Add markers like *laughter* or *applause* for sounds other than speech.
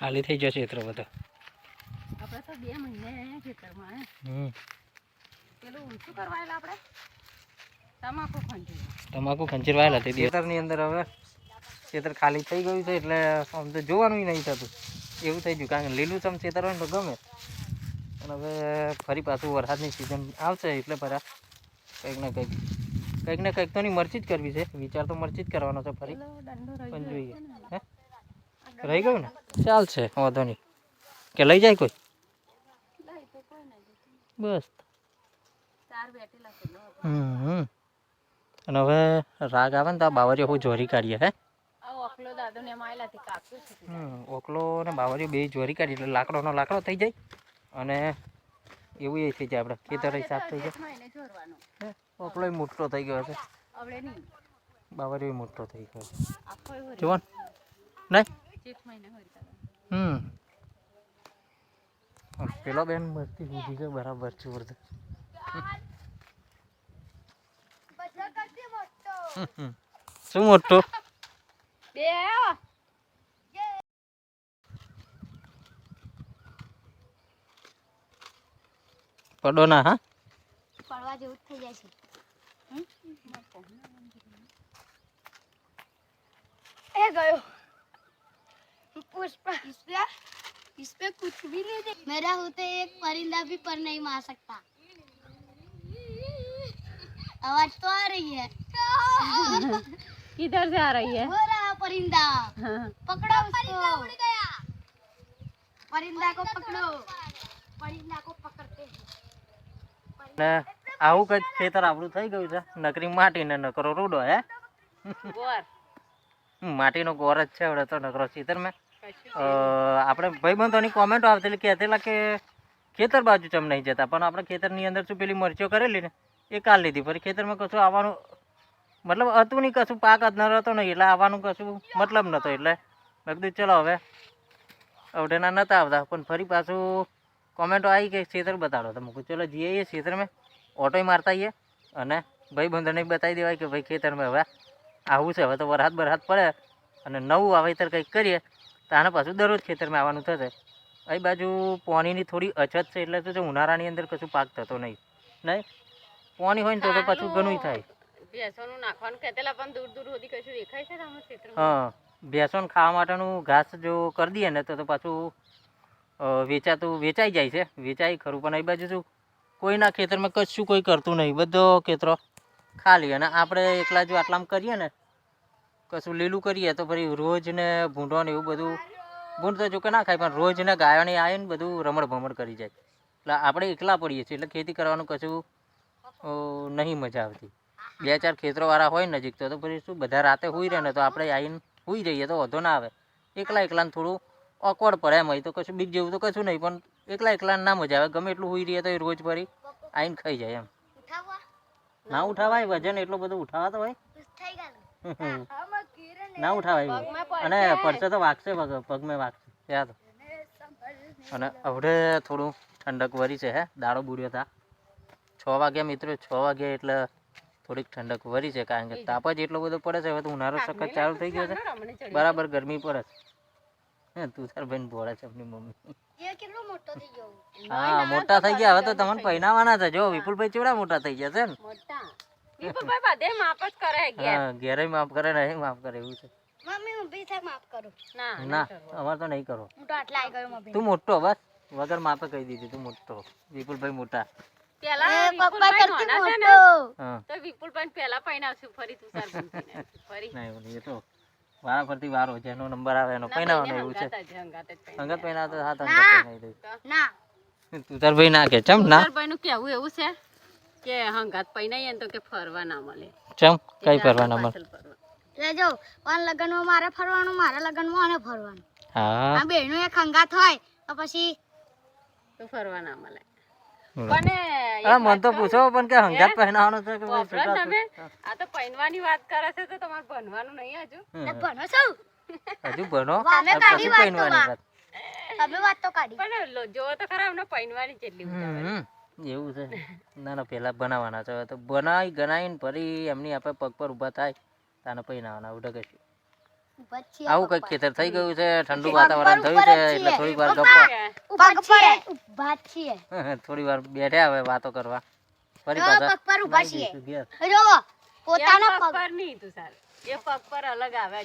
ખાલી થઈ જશે એટલો બધો. આપણે તો બે મહિને ખેતરમાં હમ. પેલું શું કરવાયેલા આપણે? તમાકુ ખંજીર. તમાકુ ખંચેરવાયેલા તે ખેતરની અંદર હવે ખેતર ખાલી થઈ ગયું છે એટલે આમ તો જોવાનું નહીં થતું. એવું થઈ ગયું. કારણ કે લીલું ચમ ખેતર હોય ને તો ગમે. પણ હવે ફરી પાછું વરસાદની સિઝન આવશે એટલે ફરા કંઈક ને કંઈક કંઈક ને કંઈક તો ની મરચી જ કરવી છે. વિચાર તો મરચી જ કરવાનો છે ફરી. પણ જોઈએ. હે? રહી ગયું ને? ચાલશે વાંધો નહીં. કે લઈ જાય કોઈ. બસ. હમ. અને હવે રાગ આવે ને તો બાવરીઓ હું જોરી કાઢીએ હે? ઓકલો ને બાવરીઓ બે જોરી કાઢી એટલે લાકડોનો લાકડો થઈ જાય. અને એવું એ થઈ જાય આપણે. ખેતર સાફ થઈ જાય. ઓકલો મોટો થઈ ગયો છે બાવરીઓ મોટો થઈ ગયો છે આખો જુઓ ને. નહીં? હમ. પેલો બેન મસ્તી છે બરાબર છે શું મોટો? બે પડો ના હા? પડવા જેવું જ થઈ જાય છે. ए गयो पुष्पा इसपे इसपे कुछ भी नहीं देख मेरा होते एक परिंदा भी पर नहीं मार सकता आवाज तो आ रही है *laughs* किधर से आ रही है वो रहा परिंदा हाँ। पकड़ो उसको उड़ गया परिंदा को पकड़ो परिंदा को पकड़ते हैं ને આવું કંઈક ખેતર આપણું થઈ ગયું છે નકરી માટી ને નકરો રૂડો હે ગોર હમ, માટીનો ગોર જ છે હવે તો નકરો ખેતર મેં કશું અ, આપણે ભાઈબંધોની કોમેન્ટો આવતી કહેતેલા કે ખેતર બાજુ ચમ નહીં જતા, પણ આપણે ખેતરની અંદર શું પેલી મરચીઓ કરેલી ને, એ કાલ લીધી. ફરી ખેતરમાં કશું આવવાનું, મતલબ હતું નહીં, કશું પાક જ ન રહેતો નહીં, એટલે આવવાનું કશું મતલબ નહોતો, એટલે મેં કીધું, ચલો હવે અવઢેના નહોતા આવતા. પણ ફરી પાછું કોમેન્ટો આવી કે ખેતર બતાડો. તો મૂકું ચલો જઈએ એ ખેતરમાં, ઓટોય મારતા આવીએ અને ભાઈબંધોને બતાવી દેવાય કે ભાઈ ખેતરમાં હવે આવું છે, હવે તો વરસાદ બરસાદ પડે અને નવું વાવેતર કંઈક કરીએ. તો આને પાછું દરરોજ ખેતરમાં આવવાનું થશે. અહીં બાજુ પોણીની થોડી અછત છે એટલે છે ઉનાળાની અંદર કશું પાક થતો નહીં. નહીં? પોણી હોય ને તો તો પાછું ઘણું થાય. ભેંસોનું નાખવાનું કહેતેલા પણ દૂર દૂર સુધી કશું દેખાય છે તમારા ક્ષેત્રમાં હા ભેંસોને ખાવા માટેનું ઘાસ જો કરી દઈએ ને તો તો પાછું વેચાતું વેચાઈ જાય છે વેચાય ખરું. પણ એ બાજુ શું કોઈના ખેતરમાં કશું કોઈ કરતું નહીં. બધો ખેતરો ખાલી. અને આપણે એકલા જો આટલામાં કરીએ ને કશું લીલું કરીએ તો ફરી રોજને ભૂંડો ને એવું બધું ભૂંડ તો જોકે ના ખાય પણ રોજને ગાયોની આવે ને બધું રમણ ભમણ કરી જાય. એટલે આપણે એકલા પડીએ છીએ એટલે ખેતી કરવાનું કશું નહીં મજા આવતી. બે ચાર ખેતરોવાળા હોય નજીક તો પછી શું બધા રાતે હોઈ રહે ને તો આપણે આવીને હોઈ જઈએ તો વધો ના આવે. એકલા એકલાને થોડું ઓકવર્ડ પડે એમ તો કશું બીક જેવું તો કશું નહીં પણ એકલા એકલાને ના મજા આવે. ગમે એટલું હોઈ રહીએ તો એ રોજ ફરી આવીને ખાઈ જાય એમ. ના ઉઠાવાય વજન એટલું બધું ઉઠાવાતો હોય. ના ઉઠાવાય અને પડશે તો વાગશે પગ પગમાં વાગશે. ત્યાં અને હવે થોડું ઠંડક વરી છે હે. દાડો બુડ્યો હતા છ વાગ્યા મિત્રો છ વાગ્યા એટલે થોડીક ઠંડક વરી છે કારણ કે તાપ જ એટલો બધો પડે છે હવે તો ઉનાળો સખત ચાલુ થઈ ગયો છે. બરાબર ગરમી પડે છે. હે તું તાર બેન ભોળે છે આપની મમ્મી. એ કેટલો મોટો થઈ ગયો? હા મોટા થઈ ગયા હવે તો તમને પહેરાવાના છે. જો વિપુલભાઈ ચેવડા મોટા થઈ ગયા છે ને મોટા વિપુલભાઈ બધે માપ જ કરે ઘેર. હા ઘેરે માફ કરે ને માફ કરે એવું છે. મમ્મી ઊભી થાય માફ કરું. ના ના અમારે તો નહીં કરો. હું તો આટલા આવી ગયો મમ્મી તું મોટો બસ. વગર માપે કહી દીધી તું મોટો. વિપુલભાઈ મોટા. પેલા પપ્પા કરતી નાના છે ને, મોટો. તો વિપુલભાઈ પેલા પૈણાવશું ફરી તું તાર ફરી. નહીં એ તો વારા ફરતી વારો જેનો નંબર આવે એનો પહેરાવાનો એવું છે. અંગત પહેરા હાથ અંગત પહેરાવી દઈશ ના ના. કે ચમ ના. વિપુલભાઈનું કહેવું એવું છે? કે હંગાત પૈણાઈએ ને તો કે ફરવા ના મળે. ચમ? કઈ ફરવા ના મળે? લેજો પણ જો લગનમાં મારે ફરવાનું મારા લગનમાં આને ફરવાનું. હા. આ બેનો એક હંગાત હોય તો પછી તો ફરવા ના મળે. હમ. પણ મન તો પૂછો પણ કે હંગાત પહેરાવાનો છે કે ભાઈ વાપરો છૂટા તમે આ તો પૈણવાની વાત કરે છે તો તમારે ભણવાનું નહીં હજુ. ભણો છો? હજુ ભણો? અમે કાઢી વાત તો તમે વાત તો કાઢી. પણ લો- તો ખરા પૈણવાની જેટલી ઉતાવળ. એવું છે. ના ના પેલા બનાવવાના છે. તો બનાવી ગણાવીને ફરી એમની આપણે પગ પર ઊભા થાય તાને પહેરાવાના ઉઠે કશું આવું કંઈક ખેતર થઈ ગયું છે ઠંડુ વાતાવરણ થયું છે એટલે થોડી વાર ગપ્પા. થોડી વાર બેઠ્યા હવે વાતો કરવા. ફરી પાછા પગ પર ઊભા છીએ. જો પોતાના પગ પગ પર નહીં તું સારું. એ પગ પર અલગ આવે.